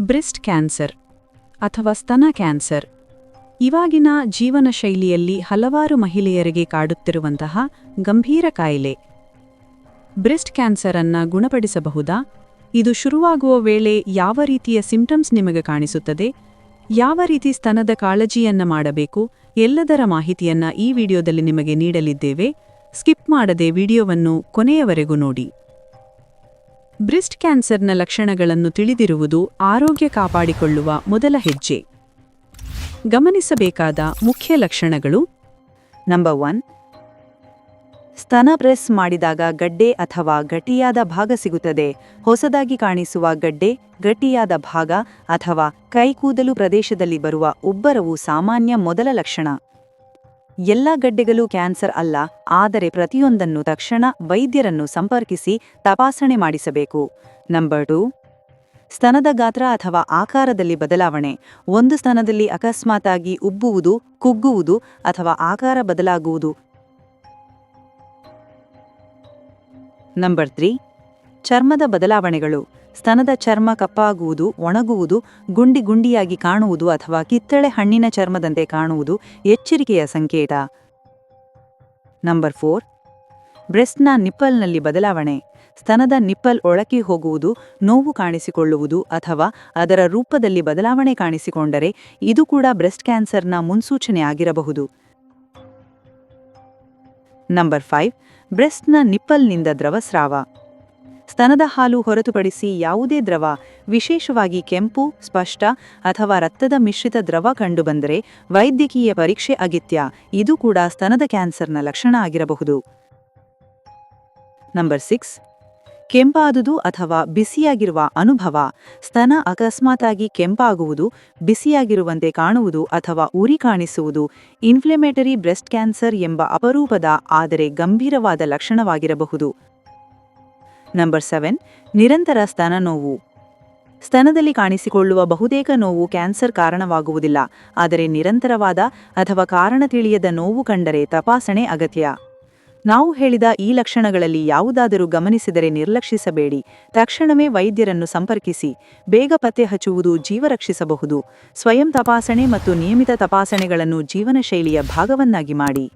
Breast cancer ಅಥವಾ ಸ್ತನ cancer. ಇವಾಗಿನ ಜೀವನ ಶೈಲಿಯಲ್ಲಿ ಹಲವಾರು ಮಹಿಳೆಯರಿಗೆ ಕಾಡುತ್ತಿರುವಂತಹ ಗಂಭೀರ ಕಾಯಿಲೆ. ಬ್ರೆಸ್ಟ್ ಕ್ಯಾನ್ಸರ್ ಅನ್ನ ಗುಣಪಡಿಸಬಹುದಾ? ಇದು ಶುರುವಾಗುವ ವೇಳೆ ಯಾವ ರೀತಿಯ ಸಿಂಪ್ಟಮ್ಸ್ ನಿಮಗೆ ಕಾಣಿಸುತ್ತದೆ? ಯಾವ ರೀತಿ ಸ್ತನದ ಕಾಳಜಿಯನ್ನ ಮಾಡಬೇಕು? ಎಲ್ಲದರ ಮಾಹಿತಿಯನ್ನ ಈ ವಿಡಿಯೋದಲ್ಲಿ ನಿಮಗೆ ನೀಡಲಿದ್ದೇವೆ. ಸ್ಕಿಪ್ ಮಾಡದೆ ವಿಡಿಯೋವನ್ನು ಕೊನೆಯವರೆಗೂ ನೋಡಿ. ಬ್ರೆಸ್ಟ್ ಕ್ಯಾನ್ಸರ್ನ ಲಕ್ಷಣಗಳನ್ನು ತಿಳಿದಿರುವುದು ಆರೋಗ್ಯ ಕಾಪಾಡಿಕೊಳ್ಳುವ ಮೊದಲ ಹೆಜ್ಜೆ. ಗಮನಿಸಬೇಕಾದ ಮುಖ್ಯ ಲಕ್ಷಣಗಳು. ನಂಬರ್ ಒನ್ ಸ್ತನ ಪ್ರೆಸ್ ಮಾಡಿದಾಗ ಗಡ್ಡೆ ಅಥವಾ ಗಟ್ಟಿಯಾದ ಭಾಗ ಸಿಗುತ್ತದೆ. ಹೊಸದಾಗಿ ಕಾಣಿಸುವ ಗಡ್ಡೆ, ಗಟ್ಟಿಯಾದ ಭಾಗ ಅಥವಾ ಕೈಕೂದಲು ಪ್ರದೇಶದಲ್ಲಿ ಬರುವ ಉಬ್ಬರವು ಸಾಮಾನ್ಯ ಮೊದಲ ಲಕ್ಷಣ. ಎಲ್ಲ ಗಡ್ಡೆಗಳು ಕ್ಯಾನ್ಸರ್ ಅಲ್ಲ, ಆದರೆ ಪ್ರತಿಯೊಂದನ್ನು ತಕ್ಷಣ ವೈದ್ಯರನ್ನು ಸಂಪರ್ಕಿಸಿ ತಪಾಸಣೆ ಮಾಡಿಸಬೇಕು. Number two. ಸ್ತನದ ಗಾತ್ರ ಅಥವಾ ಆಕಾರದಲ್ಲಿ ಬದಲಾವಣೆ. ಒಂದು ಸ್ತನದಲ್ಲಿ ಅಕಸ್ಮಾತಾಗಿ ಉಬ್ಬುವುದು, ಕುಗ್ಗುವುದು ಅಥವಾ ಆಕಾರ ಬದಲಾಗುವುದು. Number three. ಚರ್ಮದ ಬದಲಾವಣೆಗಳು. ಸ್ತನದ ಚರ್ಮ ಕಪ್ಪಾಗುವುದು, ಒಣಗುವುದು, ಗುಂಡಿ ಗುಂಡಿಯಾಗಿ ಕಾಣುವುದು ಅಥವಾ ಕಿತ್ತಳೆ ಹಣ್ಣಿನ ಚರ್ಮದಂತೆ ಕಾಣುವುದು ಎಚ್ಚರಿಕೆಯ ಸಂಕೇತ. Number four. ಬ್ರೆಸ್ಟ್ನ ನಿಪ್ಪಲ್ನಲ್ಲಿ ಬದಲಾವಣೆ. ಸ್ತನದ ನಿಪ್ಪಲ್ ಒಳಕ್ಕೆ ಹೋಗುವುದು, ನೋವು ಕಾಣಿಸಿಕೊಳ್ಳುವುದು ಅಥವಾ ಅದರ ರೂಪದಲ್ಲಿ ಬದಲಾವಣೆ ಕಾಣಿಸಿಕೊಂಡರೆ ಇದು ಕೂಡ ಬ್ರೆಸ್ಟ್ ಕ್ಯಾನ್ಸರ್ನ ಮುನ್ಸೂಚನೆ ಆಗಿರಬಹುದು. Number five. ಬ್ರೆಸ್ಟ್ನ ನಿಪ್ಪಲ್ನಿಂದ ದ್ರವಸ್ರಾವ ಸ್ತನದ ಹಾಲು ಹೊರತುಪಡಿಸಿ ಯಾವುದೇ ದ್ರವ, ವಿಶೇಷವಾಗಿ ಕೆಂಪು, ಸ್ಪಷ್ಟ ಅಥವಾ ರಕ್ತದ ಮಿಶ್ರಿತ ದ್ರವ ಕಂಡುಬಂದರೆ ವೈದ್ಯಕೀಯ ಪರೀಕ್ಷೆ ಅಗತ್ಯ. ಇದು ಕೂಡ ಸ್ತನದ ಕ್ಯಾನ್ಸರ್ನ ಲಕ್ಷಣ ಆಗಿರಬಹುದು. Number six. ಕೆಂಪಾದುದು ಅಥವಾ ಬಿಸಿಯಾಗಿರುವ ಅನುಭವ. ಸ್ತನ ಅಕಸ್ಮಾತಾಗಿ ಕೆಂಪಾಗುವುದು, ಬಿಸಿಯಾಗಿರುವಂತೆ ಕಾಣುವುದು ಅಥವಾ ಉರಿ ಕಾಣಿಸುವುದು ಇನ್ಫ್ಲೆಮೇಟರಿ ಬ್ರೆಸ್ಟ್ ಕ್ಯಾನ್ಸರ್ ಎಂಬ ಅಪರೂಪದ ಆದರೆ ಗಂಭೀರವಾದ ಲಕ್ಷಣವಾಗಿರಬಹುದು. ನಂಬರ್ ಸೆವೆನ್ ನಿರಂತರ ಸ್ತನ ನೋವು. ಸ್ತನದಲ್ಲಿ ಕಾಣಿಸಿಕೊಳ್ಳುವ ಬಹುತೇಕ ನೋವು ಕ್ಯಾನ್ಸರ್ ಕಾರಣವಾಗುವುದಿಲ್ಲ, ಆದರೆ ನಿರಂತರವಾದ ಅಥವಾ ಕಾರಣ ತಿಳಿಯದ ನೋವು ಕಂಡರೆ ತಪಾಸಣೆ ಅಗತ್ಯ. ನಾವು ಹೇಳಿದ ಈ ಲಕ್ಷಣಗಳಲ್ಲಿ ಯಾವುದಾದರೂ ಗಮನಿಸಿದರೆ ನಿರ್ಲಕ್ಷಿಸಬೇಡಿ. ತಕ್ಷಣವೇ ವೈದ್ಯರನ್ನು ಸಂಪರ್ಕಿಸಿ, ಬೇಗ ಪತ್ತೆ ಹಚ್ಚುವುದು ಜೀವ ರಕ್ಷಿಸಬಹುದು ಸ್ವಯಂ ತಪಾಸಣೆ ಮತ್ತು ನಿಯಮಿತ ತಪಾಸಣೆಗಳನ್ನು ಜೀವನ ಶೈಲಿಯ ಭಾಗವನ್ನಾಗಿ ಮಾಡಿ.